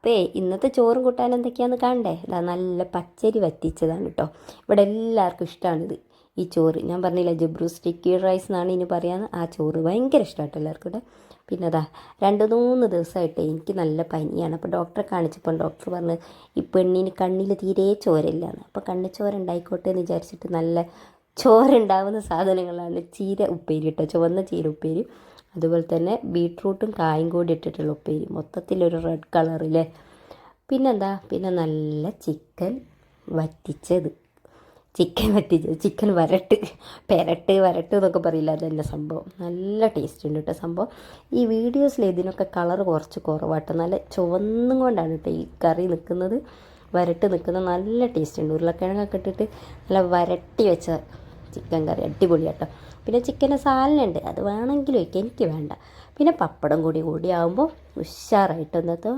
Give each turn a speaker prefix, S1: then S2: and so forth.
S1: അപ്പേ ഇന്നത്തെ ചോറും കൂട്ടാൻ എന്തൊക്കെയാന്ന് കാണണ്ടേ? ഇതാ നല്ല പച്ചരി വറ്റിച്ചതാണ് കേട്ടോ ഇവിടെ എല്ലാവർക്കും ഇഷ്ടമാണിത് ഈ ചോറ്. ഞാൻ പറഞ്ഞില്ല ജബ്രു സ്റ്റിക്കി റൈസ് എന്നാണ് ഇനി പറയാന്ന്. ആ ചോറ് ഭയങ്കര ഇഷ്ടമായിട്ട് എല്ലാവർക്കും കേട്ടോ പിന്നെ അതാ രണ്ട് മൂന്ന് ദിവസമായിട്ട് എനിക്ക് നല്ല പനിയാണ്. അപ്പോൾ ഡോക്ടറെ കാണിച്ചപ്പോൾ ഡോക്ടർ പറഞ്ഞ് ഈ പെണ്ണിന് കണ്ണിൽ തീരെ ചോരയില്ലാന്ന്. അപ്പോൾ കണ്ണ് ചോര ഉണ്ടായിക്കോട്ടെ എന്ന് വിചാരിച്ചിട്ട് നല്ല ചോര ഉണ്ടാവുന്ന സാധനങ്ങളാണ് ചീര ഉപ്പേരി കേട്ടോ ചുവന്ന ചീര ഉപ്പേരി. അതുപോലെ തന്നെ ബീട്രൂട്ടും കായും കൂടി ഇട്ടിട്ടുള്ള ഉപ്പേരി. മൊത്തത്തിലൊരു റെഡ് കളറിലെ പിന്നെന്താ? പിന്നെ നല്ല ചിക്കൻ വറ്റിച്ചത്. ചിക്കൻ വറ്റിച്ചത്. ചിക്കൻ വരട്ട്. പെരട്ട് വരട്ട് എന്നൊക്കെ പറയില്ല? അതെന്നെ സംഭവം. നല്ല ടേസ്റ്റ് ഉണ്ട് കേട്ടോ സംഭവം. ഈ വീഡിയോസിൽ ഇതിനൊക്കെ കളർ കുറച്ച് കുറവാട്ടോ. നല്ല ചുവന്നും കൊണ്ടാണ് കേട്ടോ ഈ കറി നിൽക്കുന്നത് വരട്ട് നിൽക്കുന്നത് നല്ല ടേസ്റ്റ് ഉണ്ട്. ഉരുളക്കിഴങ്ങൊക്കെ ഇട്ടിട്ട് നല്ല വരട്ടി വെച്ച ചിക്കൻ കറി അടിപൊളിയാട്ടോ പിന്നെ ചിക്കൻ സാലനുണ്ട് അത് വേണമെങ്കിൽ വയ്ക്കാം എനിക്ക് വേണ്ട. പിന്നെ പപ്പടം കൂടി കൂടി ആകുമ്പോൾ ഉഷാറായിട്ട് ഇന്നത്തെ